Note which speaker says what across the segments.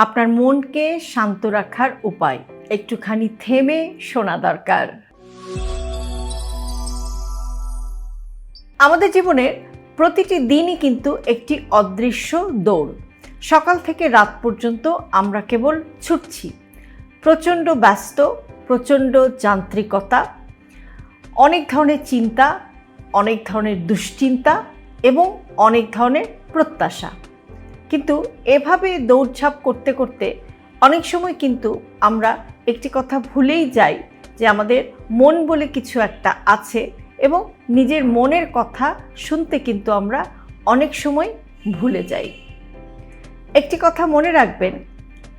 Speaker 1: আপনার মনকে শান্ত রাখার উপায়। একটুখানি থেমে শোনা দরকার। আমাদের জীবনের প্রতিটি দিনই কিন্তু একটি অদৃশ্য দৌড়। সকাল থেকে রাত পর্যন্ত আমরা কেবল ছুটছি। প্রচণ্ড ব্যস্ত, প্রচণ্ড যান্ত্রিকতা, অনেক ধরনের চিন্তা, অনেক ধরনের দুশ্চিন্তা এবং অনেক ধরনের প্রত্যাশা। কিন্তু এভাবে দৌড়ঝাঁপ করতে করতে অনেক সময় কিন্তু আমরা একটি কথা ভুলেই যাই যে আমাদের মন বলে কিছু একটা আছে এবং নিজের মনের কথা শুনতে কিন্তু আমরা অনেক সময় ভুলে যাই। একটি কথা মনে রাখবেন,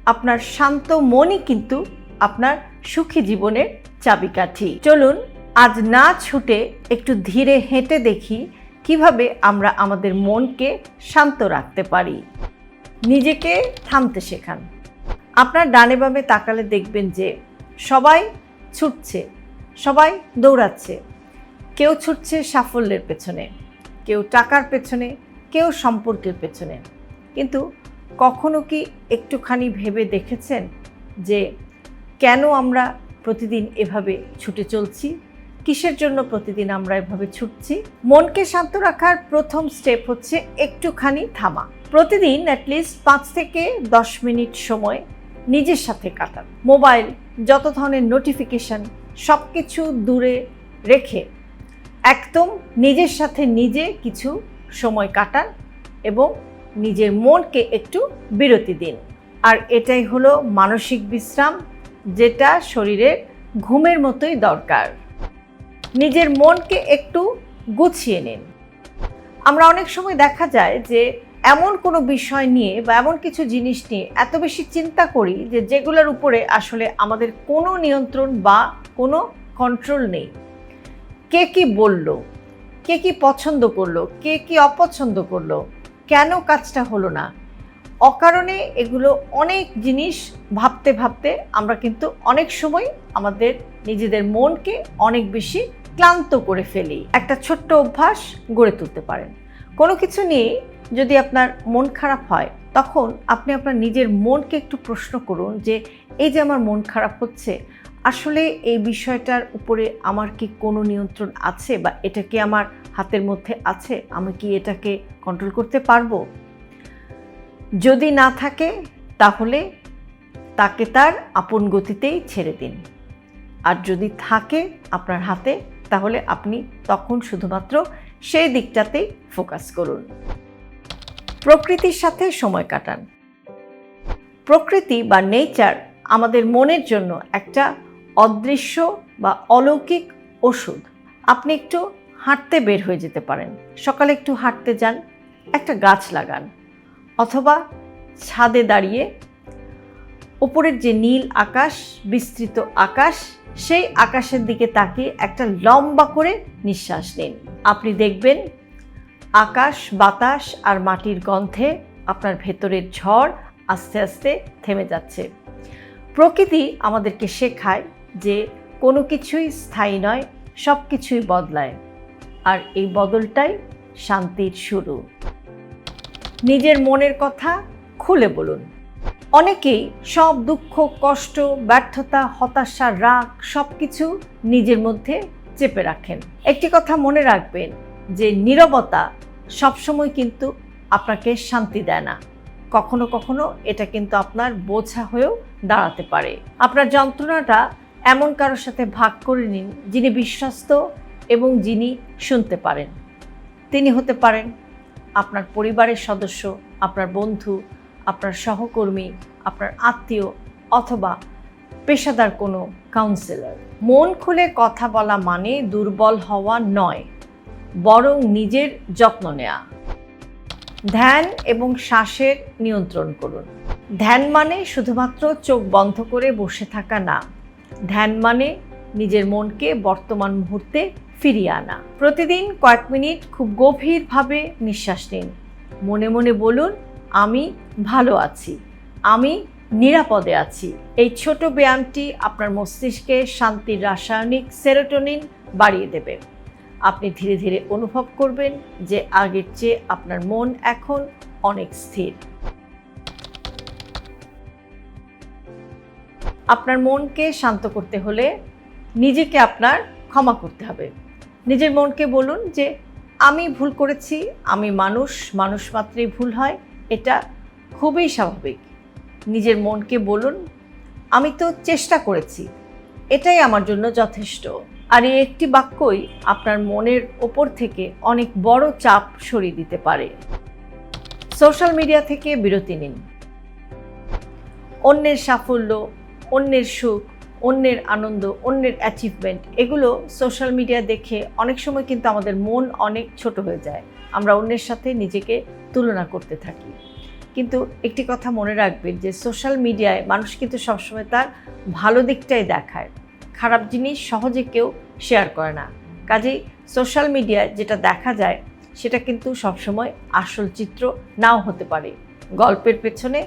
Speaker 1: আপনার শান্ত মনই কিন্তু আপনার সুখী জীবনের চাবিকাঠি। চলুন, আজ না ছুটে একটু ধীরে হেঁটে দেখি কীভাবে আমরা আমাদের মনকে শান্ত রাখতে পারি। নিজেকে থামতে শেখান। আপনার ডানে বামে তাকালে দেখবেন যে সবাই ছুটছে, সবাই দৌড়াচ্ছে। কেউ ছুটছে সাফল্যের পেছনে, কেউ টাকার পেছনে, কেউ সম্পর্কের পেছনে। কিন্তু কখনো কি একটুখানি ভেবে দেখেছেন যে কেন আমরা প্রতিদিন এভাবে ছুটে চলছি? কিসের জন্য প্রতিদিন আমরা এভাবে ছুটছি? মনকে শান্ত রাখার প্রথম স্টেপ হচ্ছে একটুখানি থামা। প্রতিদিন অ্যাটলিস্ট পাঁচ থেকে দশ মিনিট সময় নিজের সাথে কাটান। মোবাইল, যত ধরনের নোটিফিকেশন সব কিছু দূরে রেখে একদম নিজের সাথে নিজে কিছু সময় কাটান এবং নিজের মনকে একটু বিরতি দিন। আর এটাই হলো মানসিক বিশ্রাম, যেটা শরীরের ঘুমের মতোই দরকার। নিজের মনকে একটু গুছিয়ে নিন। আমরা অনেক সময় দেখা যায় যে এমন কোনো বিষয় নিয়ে বা এমন কিছু জিনিস নিয়ে এত বেশি চিন্তা করি যে যেগুলোর উপরে আসলে আমাদের কোনো নিয়ন্ত্রণ বা কোনো কন্ট্রোল নেই। কে কি বলল? কে কি পছন্দ করল? কে কি অপছন্দ করল? কেন কাজটা হলো না? অকারণে এগুলো অনেক জিনিস ভাবতে ভাবতে আমরা কিন্তু অনেক সময় আমাদের নিজেদের মনকে অনেক বেশি ক্লান্ত করে ফেলি। একটা ছোট্ট অভ্যাস গড়ে তুলতে পারেন। কোনো কিছু নিয়ে যদি আপনার মন খারাপ হয়, তখন আপনি আপনার নিজের মনকে একটু প্রশ্ন করুন যে, এই যে আমার মন খারাপ হচ্ছে, আসলে এই বিষয়টার উপরে আমার কি কোনো নিয়ন্ত্রণ আছে বা এটা কি আমার হাতের মধ্যে আছে? আমি কি এটাকে কন্ট্রোল করতে পারব? যদি না থাকে, তাহলে তাকে তার আপন গতিতেই ছেড়ে দিন। আর যদি থাকে আপনার হাতে, তাহলে আপনি তখন শুধুমাত্র সেই দিকটাতেই ফোকাস করুন। প্রকৃতির সাথে সময় কাটান। প্রকৃতি বা নেচার আমাদের মনের জন্য একটা অদৃশ্য বা অলৌকিক ওষুধ। আপনি একটু হাঁটতে বের হয়ে যেতে পারেন। সকালে একটু হাঁটতে যান, একটা গাছ লাগান অথবা ছাদে দাঁড়িয়ে ওপরের যে নীল আকাশ, বিস্তৃত আকাশ, সেই আকাশের দিকে তাকিয়ে একটা লম্বা করে নিঃশ্বাস নিন। আপনি দেখবেন আকাশ, বাতাস আর মাটির গন্ধে আপনার ভেতরের ঝড় আস্তে আস্তে থেমে যাচ্ছে। প্রকৃতি আমাদেরকে শেখায় যে কোনো কিছুই স্থায়ী নয় সব কিছুই বদলায়। আর এই বদলটাই শান্তির শুরু। নিজের মনের কথা খুলে বলুন। অনেকেই সব দুঃখ, কষ্ট, ব্যর্থতা, হতাশা, রাগ সব কিছু নিজের মধ্যে চেপে রাখেন। একটি কথা মনে রাখবেন যে নীরবতা সবসময় কিন্তু আপনাকে শান্তি দেয় না। কখনো কখনো এটা কিন্তু আপনার বোঝা হয়েও দাঁড়াতে পারে। আপনার যন্ত্রণাটা এমন কারোর সাথে ভাগ করে নিন যিনি বিশ্বস্ত এবং যিনি শুনতে পারেন। তিনি হতে পারেন আপনার পরিবারের সদস্য, আপনার বন্ধু, আপনার সহকর্মী, আপনার আত্মীয় অথবা পেশাদার কোনো কাউন্সিলর মন খুলে কথা বলা মানে দুর্বল হওয়া নয়। বরং নিজের যত্ন নেওয়া ধ্যান এবং শ্বাসের নিয়ন্ত্রণ করুন। ধ্যান মানে শুধুমাত্র চোখ বন্ধ করে বসে থাকা না। ধ্যান মানে নিজের মনকে বর্তমান মুহূর্তে ফিরিয়ে আনা। প্রতিদিন কয়েক মিনিট খুব গভীরভাবে নিঃশ্বাস নিন। মনে মনে বলুন, আমি ভালো আছি। আমি নিরাপদে আছি। এই ছোট ব্যায়ামটি আপনার মস্তিষ্কে শান্তির রাসায়নিক সেরোটোনিন বাড়িয়ে দেবে। আপনি ধীরে ধীরে অনুভব করবেন যে আগের চেয়ে আপনার মন এখন অনেক স্থির। আপনার মনকে শান্ত করতে হলে নিজেকে আপনার ক্ষমা করতে হবে। নিজের মনকে বলুন যে, আমি ভুল করেছি, আমি মানুষ মানুষ মাত্রেই ভুল হয়। এটা খুবই স্বাভাবিক। নিজের মনকে বলুন, আমি তো চেষ্টা করেছি, এটাই আমার জন্য যথেষ্ট। আর এই একটি বাক্যই আপনার মনের ওপর থেকে অনেক বড় চাপ সরিয়ে দিতে পারে। সোশ্যাল মিডিয়া থেকে বিরতি নিন। অন্যের সাফল্য, অন্যের সুখ, অন্যের আনন্দ, অন্যের অ্যাচিভমেন্ট এগুলো সোশ্যাল মিডিয়া দেখে অনেক সময় কিন্তু আমাদের মন অনেক ছোট হয়ে যায়। আমরা অন্যের সাথে নিজেকে তুলনা করতে থাকি। কিন্তু একটি কথা মনে রাখবেন যে সোশ্যাল মিডিয়ায় মানুষ কিন্তু সবসময় তার ভালো দিকটাই দেখায়। খারাপ জিনিস সহজে কেউ শেয়ার করে না। কাজেই সোশ্যাল মিডিয়ায় যেটা দেখা যায়, সেটা কিন্তু সবসময় আসল চিত্র নাও হতে পারে। গল্পের পেছনে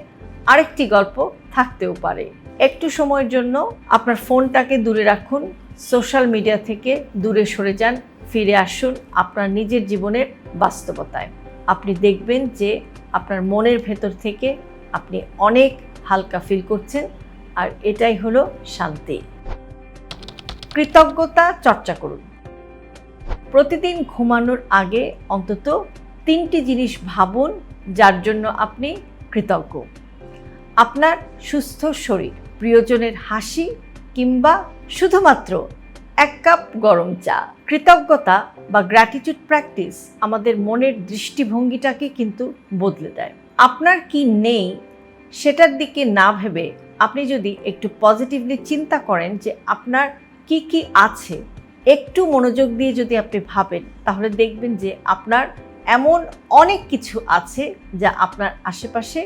Speaker 1: আরেকটি গল্প থাকতেও পারে। একটু সময়ের জন্য আপনার ফোনটাকে দূরে রাখুন সোশ্যাল মিডিয়া থেকে দূরে সরে যান, ফিরে আসুন আপনার নিজের জীবনের বাস্তবতায়। আপনি দেখবেন যে আপনার মনের ভেতর থেকে আপনি অনেক হালকা ফিল করছেন, আর এটাই হলো শান্তি। কৃতজ্ঞতা চর্চা করুন। প্রতিদিন ঘুমানোর আগে অন্তত তিনটি জিনিস ভাবুন যার জন্য আপনি কৃতজ্ঞ। আপনার সুস্থ শরীর, প্রিয়জনের হাসি কিংবা শুধুমাত্র এক কাপ গরম চা। কৃতজ্ঞতা বা গ্র্যাটিটিউড প্র্যাকটিস আমাদের মনের দৃষ্টিভঙ্গিটাকে কিন্তু বদলে দেয়। আপনার কি নেই সেটার দিকে না ভেবে আপনি যদি একটু পজিটিভলি চিন্তা করেন যে আপনার কি কি আছে? একটু মনোযোগ দিয়ে যদি আপনি ভাবেন, তাহলে দেখবেন যে আপনার এমন অনেক কিছু আছে যা আপনার আশেপাশে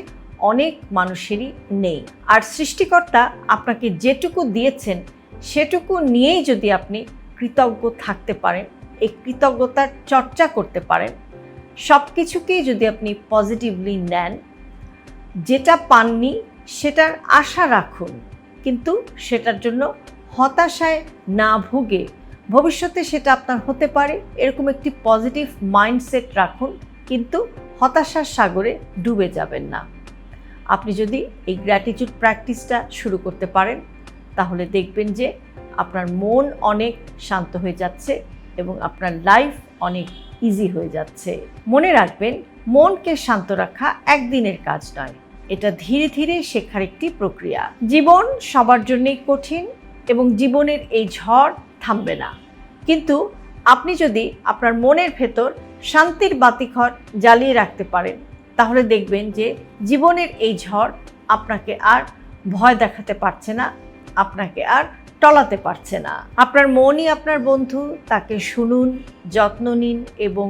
Speaker 1: অনেক মানুষেরই নেই। আর সৃষ্টিকর্তা আপনাকে যেটুকু দিয়েছেন, সেটুকু নিয়েই যদি আপনি কৃতজ্ঞ থাকতে পারেন, এই কৃতজ্ঞতার চর্চা করতে পারেন সব কিছুকেই যদি আপনি পজিটিভলি নেন, যেটা পাননি সেটার আশা রাখুন। কিন্তু সেটার জন্য হতাশায় না ভুগে ভবিষ্যতে সেটা আপনার হতে পারে। এরকম একটি পজিটিভ মাইন্ডসেট রাখুন, কিন্তু হতাশার সাগরে ডুবে যাবেন না। আপনি যদি এই গ্র্যাটিটিউড প্র্যাকটিসটা শুরু করতে পারেন, তাহলে দেখবেন যে আপনার মন অনেক শান্ত হয়ে যাচ্ছে এবং আপনার লাইফ অনেক ইজি হয়ে যাচ্ছে। মনে রাখবেন, মনকে শান্ত রাখা একদিনের কাজ নয়, এটা ধীরে ধীরে শেখার একটি প্রক্রিয়া। জীবন সবার জন্যই কঠিন এবং জীবনের এই ঝড় থামবে না। কিন্তু আপনি যদি আপনার মনের ভেতর শান্তির বাতিঘর জ্বালিয়ে রাখতে পারেন, তাহলে দেখবেন যে জীবনের এই ঝড় আপনাকে আর ভয় দেখাতে পারছে না, আপনাকে আর টলাতে পারছে না। আপনার মনই আপনার বন্ধু, তাকে শুনুন, যত্ন নিন এবং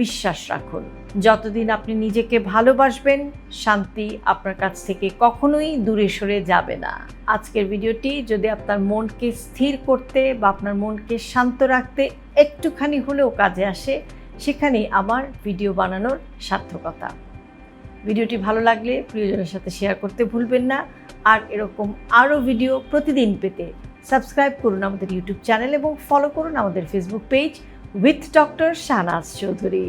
Speaker 1: বিশ্বাস রাখুন। যতদিন আপনি নিজেকে ভালোবাসবেন, শান্তি আপনার কাছ থেকে কখনোই দূরে সরে যাবে না। আজকের ভিডিওটি যদি আপনার মনকে স্থির করতে বা আপনার মনকে শান্ত রাখতে একটুখানি হলেও কাজে আসে, সেখানেই আমার ভিডিও বানানোর সার্থকতা। ভিডিওটি ভালো লাগলে প্রিয়জনের সাথে শেয়ার করতে ভুলবেন না। আর এরকম আরও ভিডিও প্রতিদিন পেতে সাবস্ক্রাইব করুন আমাদের ইউটিউব চ্যানেল এবং ফলো করুন আমাদের Facebook page with doctor Shahnaz Chowdhury.